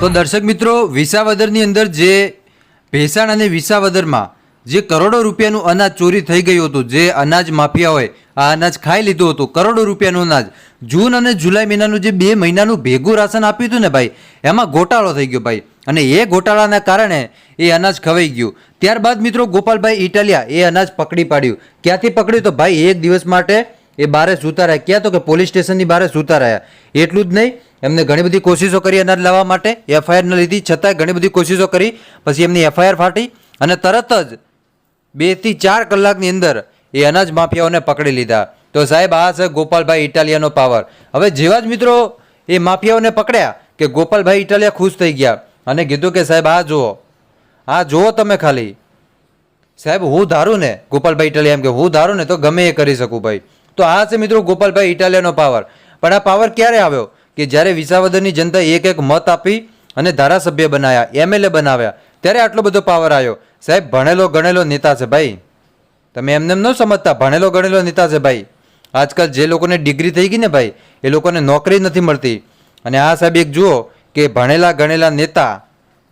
તો દર્શક મિત્રો, વિસાવદરની અંદર જે ભેસાણ અને વિસાવદરમાં જે કરોડો રૂપિયાનું અનાજ ચોરી થઈ ગયું હતું, જે અનાજ માફિયાઓએ આ અનાજ ખાઈ લીધું હતું, કરોડો રૂપિયાનું અનાજ. જૂન અને જુલાઈ મહિનાનું જે બે મહિનાનું ભેગું રાશન આપ્યું હતું ને ભાઈ, એમાં ગોટાળો થઈ ગયો ભાઈ. અને એ ગોટાળાના કારણે એ અનાજ ખવાઈ ગયું. ત્યારબાદ મિત્રો ગોપાલભાઈ ઇટાલિયા એ અનાજ પકડી પાડ્યું. ક્યાંથી પકડ્યું તો ભાઈ, એક દિવસ માટે એ બારે સૂતા રહ્યા. ક્યાં તો કે પોલીસ સ્ટેશનની બારે સૂતા રહ્યા. એટલું જ નહીં, એમને ઘણી બધી કોશિશો કરી અનાજ લાવવા માટે એફઆઈઆર ન લીધી. છતાંય ઘણી બધી કોશિશો કરી, પછી એમની એફઆઈઆર ફાટી અને તરત જ બેથી ચાર કલાકની અંદર એ અનાજ માફિયાઓને પકડી લીધા. તો સાહેબ, આ છે ગોપાલભાઈ ઇટાલિયાનો પાવર. હવે જેવા જ મિત્રો એ માફિયાઓને પકડ્યા કે ગોપાલભાઈ ઇટાલિયા ખુશ થઈ ગયા અને કીધું કે સાહેબ, આ જુઓ આ જુઓ તમે ખાલી. સાહેબ, હું ધારું ને, ગોપાલભાઈ ઇટાલિયા એમ કે, હું ધારું ને તો ગમે એ કરી શકું ભાઈ. તો આ છે મિત્રો ગોપાલભાઈ ઇટાલિયાનો પાવર પણ આ પાવર ક્યારે આવ્યો? કે જ્યારે વિસાવદરની જનતા એક એક મત આપી અને ધારાસભ્ય બનાવ્યા એમએલએ બનાવ્યા, ત્યારે આટલો બધો પાવર આવ્યો. સાહેબ, ભણેલો ગણેલો નેતા છે ભાઈ. તમે એમને એમ ન સમજતા, ભણેલો ગણેલો નેતા છે ભાઈ. આજકાલ જે લોકોને ડિગ્રી થઈ ગઈ ને ભાઈ, એ લોકોને નોકરી નથી મળતી. અને આ સાહેબ એક જુઓ કે ભણેલા ગણેલા નેતા,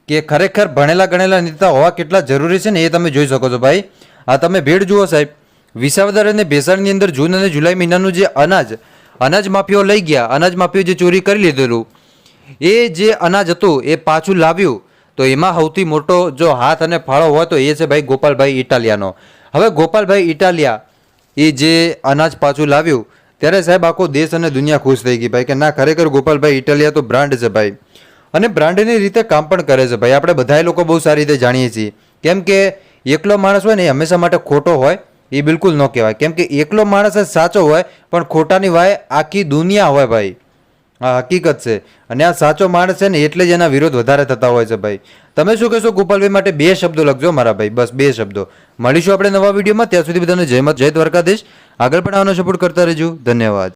કે ખરેખર ભણેલા ગણેલા નેતા હોવા કેટલા જરૂરી છે ને એ તમે જોઈ શકો છો ભાઈ. આ તમે ભીડ જુઓ સાહેબ. વિસાવદર અને ભેસાણની અંદર જૂન અને જુલાઈ મહિનાનું જે અનાજ અનાજ માફીઓ લઈ ગયા. અનાજ માફીઓ જે ચોરી કરી લીધેલું, એ જે અનાજ હતું, એ પાછું લાવ્યું. તો એમાં સૌથી મોટો જો હાથ અને ફાળો હોય તો એ છે ભાઈ ગોપાલભાઈ ઇટાલિયાનો હવે ગોપાલભાઈ ઇટાલિયા એ જે અનાજ પાછું લાવ્યું, ત્યારે સાહેબ આખો દેશ અને દુનિયા ખુશ થઈ ગઈ ભાઈ કે ના, ખરેખર ગોપાલભાઈ ઇટાલિયા તો બ્રાન્ડ છે ભાઈ. અને બ્રાન્ડની રીતે કામ પણ કરે છે ભાઈ. આપણે બધા લોકો બહુ સારી રીતે જાણીએ છીએ. કેમ કે એકલો માણસ હોય ને એ હંમેશા માટે ખોટો હોય. એ બિલકુલ ન કહેવાય. કેમ કે એકલો માણસ જ સાચો હોય, પણ ખોટાની વાય આખી દુનિયા હોય ભાઈ. આ હકીકત છે. અને આ સાચો માણસ છે ને એટલે જ એના વિરોધ વધારે થતા હોય છે ભાઈ. તમે શું કહેશો ગોપાલભાઈ માટે બે શબ્દો લખજો મારા ભાઈ. બસ બે શબ્દો. મળીશું આપણે નવા વિડીયોમાં. ત્યાં સુધી બધાને જય મત, જય દ્વારકાધીશ. આગળ પણ આવવાનો સપોર્ટ કરતા રહેજો. ધન્યવાદ.